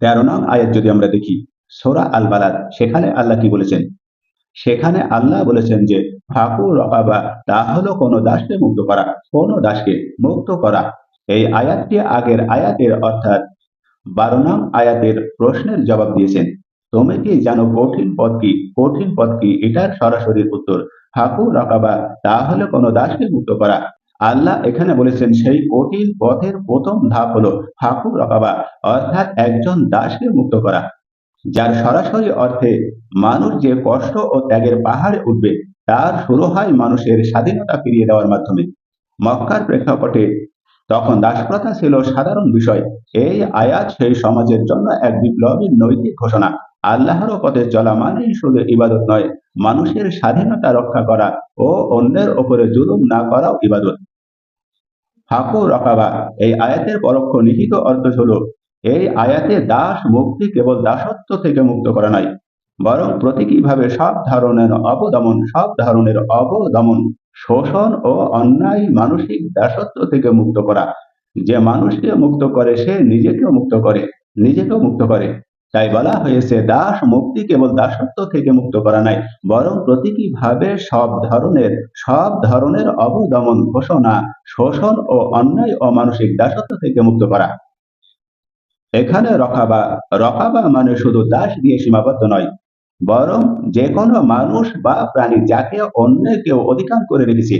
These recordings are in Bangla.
তেরো নং আয়াত যদি আমরা দেখি, সোরা আল বালাদ সেখানে আল্লাহ কি বলেছেন? সেখানে আল্লাহ বলেছেন যে, ফাকু রকাবা, তা হলো কোনো দাসকে মুক্ত করা, কোনো দাসকে মুক্ত করা। এই আয়াতটি আগের আয়াতের অর্থাৎ বারো নং আয়াতের প্রশ্নের জবাব দিয়েছেন। তুমি কি জানো কঠিন পদ কি? কঠিন পদ কি? এটার সরাসরি উত্তর, ফাকু রকাবা, তা হলো কোনো দাসকে মুক্ত করা। আল্লাহ এখানে বলেছেন, সেই কঠিন পথের প্রথম ধাপ হলো ফাকু রকাবা অর্থাৎ একজন দাসকে মুক্ত করা, যার সরাসরি অর্থে মানুষ যে কষ্ট ও ত্যাগের পাহাড়ে উঠবে, তার শুরু হয় মানুষের স্বাধীনতা ফিরিয়ে দেওয়ার মাধ্যমে। মক্কার প্রেক্ষাপটে তখন দাসপ্রথা ছিল সাধারণ বিষয়। এই আয়াত সেই সমাজের জন্য এক বিপ্লবী নৈতিক ঘোষণা। আল্লাহর পথে চলা মানেই শুধু ইবাদত নয়, মানুষের স্বাধীনতা রক্ষা করা ও অন্যের ওপরে জুলুম না করাও ইবাদত। ফাকু রকাবা। এই আয়াতের পরোক্ষ নিহিত অর্থ হল, এই আয়াতে দাস মুক্তি কেবল দাসত্ব থেকে মুক্ত করা নয় বরং প্রতীকীভাবে সব ধরনের অবদমন, সব ধরনের অবদমন, শোষণ ও অন্যায় মানসিক দাসত্ব থেকে মুক্ত করা। যে মানুষকে মুক্ত করে, সে নিজেকেও মুক্ত করে, নিজেকেও মুক্ত করে। তাই বলা হয়েছে, দাস মুক্তি কেবল দাসত্ব থেকে মুক্ত করা নাই, বরং প্রতীকীভাবে সব ধরনের সব ধরনের অবদমন ঘোষণা, শোষণ ও অন্যায় ও মানসিক দাসত্ব থেকে মুক্ত করা। এখানে রকাবা রকাবা মানে শুধু দাস দিয়ে সীমাবদ্ধ নয়, বরং যে কোনো মানুষ বা প্রাণী যাকে অন্য কেউ অধিকার করে রেখেছে।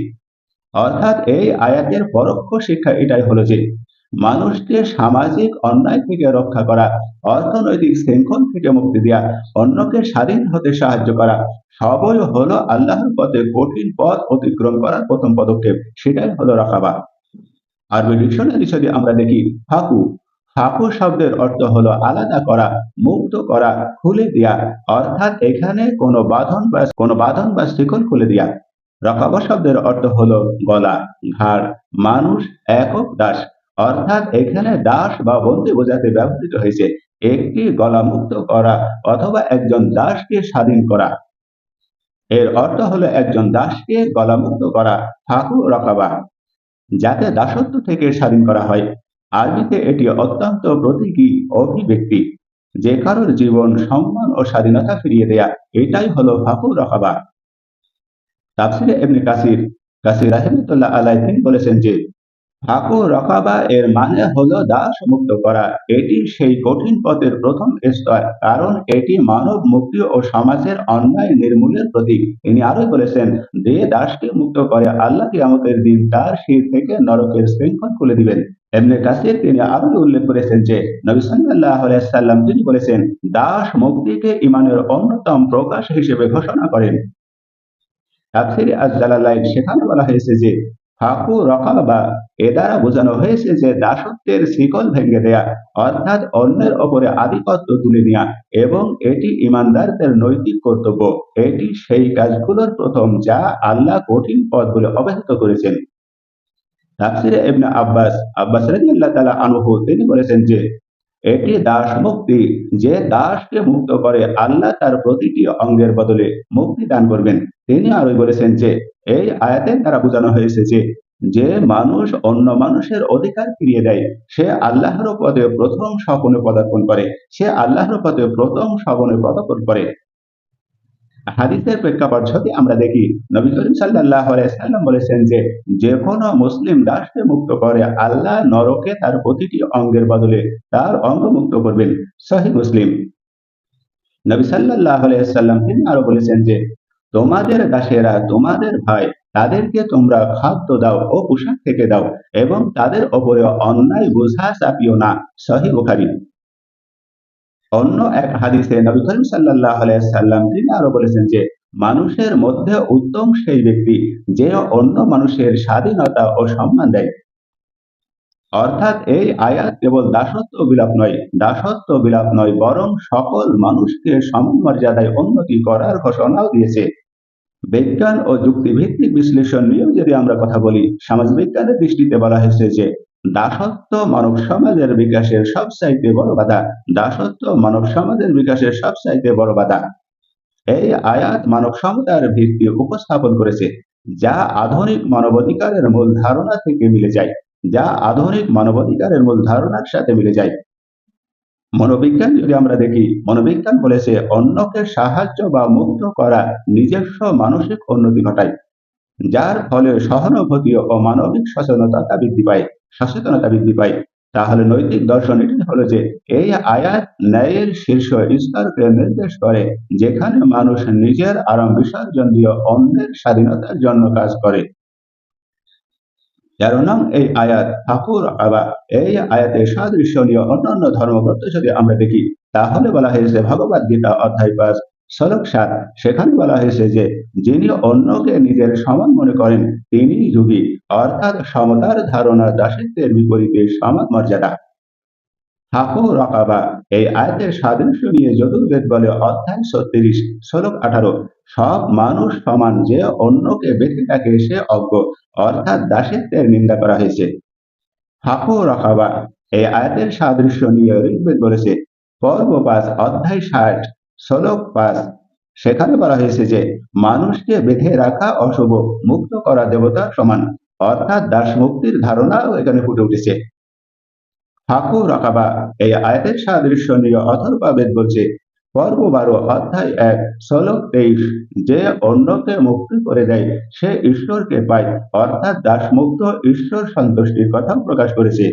অর্থাৎ এই আয়াতের পরোক্ষ শিক্ষা এটাই হলো যে মানুষকে সামাজিক অন্যায় থেকে রক্ষা করা, অর্থনৈতিক শৃঙ্খল থেকে মুক্তি দেওয়া অন্যকে স্বাধীন হতে সাহায্য করা সবই হলো আল্লাহর পথে কঠিন পথ অতিক্রম করার প্রথম পদক্ষেপ, সেটাই হলো রকাবা। আরবি ডিকশনারি যদি আমরা দেখি, ফাকু। ফাকু শব্দের অর্থ হলো আলাদা করা, মুক্ত করা, খুলে দেয়া, অর্থাৎ এখানে কোনো বাঁধন বা, কোনো বাঁধন বা শিকল খুলে দেয়া। রকাবা শব্দের অর্থ হলো গলা, ঘাড়, মানুষ, একক দাস। অর্থাৎ এখানে দাস বা বন্দি বোঝাতে ব্যবহৃত হয়েছে, একটি গলা মুক্ত করা অথবা একজন দাসকে স্বাধীন করা। এর অর্থ হলো একজন দাসকে গলামুক্ত করা ফাকু রকাবা, যাতে দাসত্ব থেকে স্বাধীন করা হয়। আরবিতে এটি অত্যন্ত প্রতীকী অভিব্যক্তি, যে কারোর জীবন সম্মান ও স্বাধীনতা ফিরিয়ে দেয়া, এটাই হলো ফাকু রকাবা। তাফসিরে এমনি কাসির কাসির রাহিমতুল্লাহ আলাই তিনি বলেছেন যে ফাকু রকাবা এর মানে হলো দাস মুক্ত করা। এটি সেই কঠিন পথের প্রথম স্তর, কারণ এটি মানব মুক্তি ও সমাজের অন্যায় নির্মূলের প্রতীক। তিনি আরও বলেছেন, যে দাসকে মুক্ত করে আল্লাহ কিয়ামতের দিন তার শির থেকে নরকের শৃঙ্খল খুলে দিবেন। এমনি কাসির তিনি আরও উল্লেখ করেছেন যে, নবী সাল্লাহ সাল্লাম তিনি বলেছেন, দাস মুক্তিকে ইমানের অন্যতম প্রকাশ হিসেবে ঘোষণা করেন। সেখানে বলা হয়েছে যে ফাকু রকাবা এ দ্বারা বোঝানো হয়েছে যে দাসত্বের শিকল ভেঙে দেয়া, অর্থাৎ অন্যের ওপরে আধিপত্য তুলে নেয়া এবং এটি ইমানদারদের নৈতিক কর্তব্য। এটি সেই কাজগুলোর প্রথম যা আল্লাহ কঠিন পদ বলে অবহিত করেছেন। তাফসিরে ইবনে আব্বাস আব্বাস রাদিয়াল্লাহু তাআলা আনহু তিনি বলেছেন যে এটি দাস মুক্তি, যে দাসকে মুক্ত করে আল্লাহ তার প্রতিটি অঙ্গের বদলে মুক্তি দান করবেন। তিনি আরও বলেছেন যে, এই আয়াতের দ্বারা বোঝানো হয়েছে যে যে মানুষ অন্য মানুষের অধিকার ফিরিয়ে দেয়, সে আল্লাহর পদে প্রথম স্বপনে পদার্পণ করে, সে আল্লাহর পদে প্রথম স্বপনে পদার্পণ করে। হাদিসের প্রেক্ষাপট যদি আমরা দেখি। নবী করিম সাল্লাহ সাল্লাম বলেছেন যে যে কোনো মুসলিম দাসকে মুক্ত করে আল্লাহ নরকে তার প্রতিটি অঙ্গের বদলে তার অঙ্গ মুক্ত করবেন। সহি মুসলিম। নবী সাল্লাহ সাল্লাম তিনি আরও বলেছেন যে, তোমাদের দাসেরা, তোমাদের ভাই, তাদেরকে তোমরা খাদ্য দাও ও পোশাক থেকে দাও এবং তাদের ওপরে অন্যায় বোঝা চাপিও না। সহি বুখারি। অন্য এক হাদিসে নবী করিম সাল্লাহ সাল্লাম তিনি আরও বলেছেন যে, মানুষের মধ্যে উত্তম সেই ব্যক্তি যে অন্য মানুষের স্বাধীনতা ও সম্মান দেয়। অর্থাৎ এই আয়াত কেবল দাসত্ব বিলাপ নয়, দাসত্ব বিলাপ নয়, বরং সকল মানুষকে সমমর্যাদায় উন্নতি করার ঘোষণাও দিয়েছে। বিজ্ঞান ও যুক্তিভিত্তিক বিশ্লেষণ নিয়েও যদি আমরা কথা বলি সমাজ বিজ্ঞানের দৃষ্টিতে বলা হয়েছে যে দাসত্ব মানব সমাজের বিকাশের সবচাইতে বড় বাধা। দাসত্ব মানব সমাজের বিকাশের সবচাইতে বড় বাধা। এই আয়াত মানব সমতার ভিত্তি উপস্থাপন করেছে, যা আধুনিক মানবাধিকারের মূল ধারণা থেকে মিলে যায়, যা আধুনিক মানবাধিকারের মূল ধারণার সাথে মিলে যায়। মনোবিজ্ঞান যদি আমরা দেখি, মনোবিজ্ঞান বলেছে অন্যকে সাহায্য বা মুক্ত করা নিজস্ব মানসিক উন্নতি ঘটায়, যার ফলে সহানুভূতি ও মানবিক সচেতনতা বৃদ্ধি পায়। সচেতনতা বৃদ্ধি পায়। তাহলে নৈতিক দর্শন এটি হলো যে, এই আয়াত ন্যায়ের শীর্ষ স্তরকে নির্দেশ করে, যেখানে মানুষ নিজের আরাম বিসর্জন দিয়ে অন্যের স্বাধীনতার জন্য কাজ করে। তেরো নং এই আয়াত, ঠাকুর আবা, এই আয়াতের সাদৃশ্য নিয়ে অন্যান্য ধর্মগ্রন্থ যদি আমরা দেখি, তাহলে বলা হয়েছে ভগবত গীতা অধ্যায় পাঁচ শ্লোক সাত সেখানে বলা হয়েছে যে, যিনি অন্যকে নিজের সমান মনে করেন, তিনি যুগী। অর্থাৎ সমতার ধারণা দাসিত্বের বিপরীতে সমান মর্যাদা। রকাবা, এই আয়াতের সাদৃশ্য নিয়ে যদুর্বেদ বলে অধ্যায় ছত্রিশ শ্লোক আঠারো, সব মানুষ সমান যে অন্যকে বেঁচে থাকে সে অজ্ঞ, অর্থাৎ দাসিত্বের নিন্দা করা হয়েছে। ঠাকুর রকাবা, এই আয়াতের সাদৃশ্য নিয়ে ঋগ্বেদ বলেছে, পর্ব পাঁচ, অধ্যায় ষাট শ্লোক পাঁচ সেখানে বলা হয়েছে যে, মানুষকে বেঁধে রাখা অশুভ, মুক্ত করা দেবতার সমান। অর্থাৎ দাস মুক্তির ধারণাও এখানে ফুটে উঠেছে। ঠাকুর রাখাবা এই আয়াতের সাদৃশ্য নিয়ে অথর্বাবেদ বলছে, পর্ব বারো অধ্যায় এক, শ্লোক তেইশ, যে অন্যকে মুক্তি করে দেয়, সে ঈশ্বরকে পায়। অর্থাৎ দাসমুক্ত ঈশ্বর সন্তুষ্টির কথা প্রকাশ করেছে।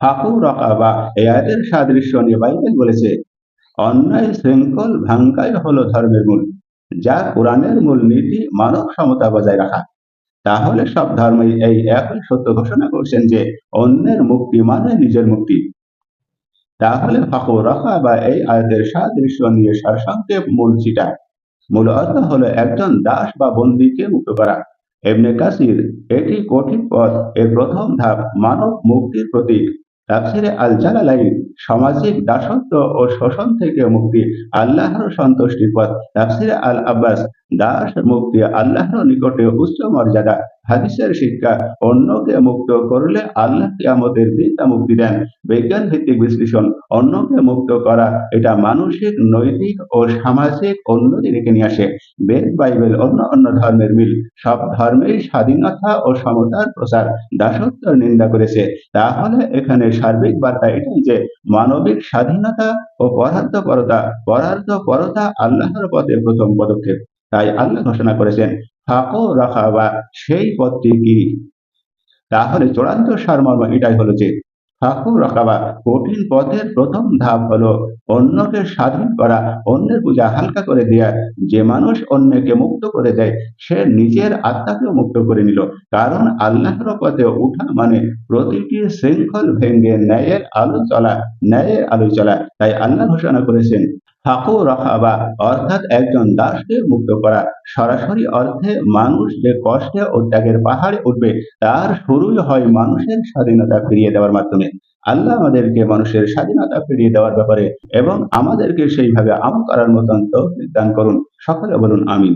ঠাকুর রাখাবা এই আয়াতের সাদৃশ্য নিয়ে বাইবেল বলেছে অন্যায় শৃঙ্খল ভাঙ্গাই হলো ধর্মের মূল, যা কোরআনের মূল নীতি মানব সমতা বজায় রাখা। তাহলে সব ধর্মই এই একই সত্য ঘোষণা করছেন যে অন্যের মুক্তি মানে নিজের মুক্তি। তাহলে ফাঁকু রাখা বা এই আয়াতের সাদৃশ্য নিয়ে সারসংক্ষেপ মূল চিটা মূল অর্থ হলো একজন দাস বা বন্দীকে মুক্ত করা। এমনি কাসির এটি কঠিন পথ, এর প্রথম ধাপ মানব মুক্তির প্রতীক। তাফসিরে আল জালালাইন সামাজিক দাসত্ব ও শোষণ থেকে মুক্তি আল্লাহর সন্তুষ্টির পথ। তাফসিরে আল আব্বাস দাস মুক্তি আল্লাহর নিকটে উচ্চ মর্যাদা হাদিসের শিক্ষা, অন্যকে মুক্ত করলে আল্লাহ আমাদের দিন তা মুক্তি দেন। বিজ্ঞান ভিত্তিক বিশ্লেষণ, অন্যকে মুক্ত করা, এটা মানসিক, নৈতিক ও সামাজিক উন্নতি রেখে নিয়ে আসে। বেদ, বাইবেল, অন্য অন্য ধর্মের মিল, সব ধর্মেই স্বাধীনতা ও সমতার প্রচার, দাসত্বের নিন্দা করেছে। তাহলে এখানে সার্বিক বার্তা এটাই যে, মানবিক স্বাধীনতা ও পরার্থপরতা পরার্থপরতা আল্লাহর পথে প্রথম পদক্ষেপ। তাই আল্লাহ ঘোষণা করেছেন ফাঁকো রাখা বা সেই পথটি কি? তাহলে চূড়ান্ত সারমর্ম এটাই হলো যে ঠাকুর রাখাবা, কঠিন পথের প্রথম ধাপ হলো অন্যকে স্বাধীন করা, অন্যের পূজা হালকা করে দেয়া। যে মানুষ অন্যকে মুক্ত করে দেয়, সে নিজের আত্মাকেও মুক্ত করে নিল। কারণ আল্লাহর পথে উঠা মানে প্রতিটি শৃঙ্খল ভেঙ্গে ন্যায়ের আলো চলা ন্যায়ের আলো চলা তাই আল্লাহ ঘোষণা করেছেন হাকু রাখাবা, অর্থাৎ একজন দাসকে মুক্ত করা। সরাসরি অর্থে মানুষ যে কষ্টে ও ত্যাগের পাহাড়ে উঠবে, তার শুরুই হয় মানুষের স্বাধীনতা ফিরিয়ে দেওয়ার মাধ্যমে। আল্লাহ আমাদেরকে মানুষের স্বাধীনতা ফিরিয়ে দেওয়ার ব্যাপারে এবং আমাদেরকে সেইভাবে আম করার মতন তো দান করুন। সকলে বলুন, আমিন।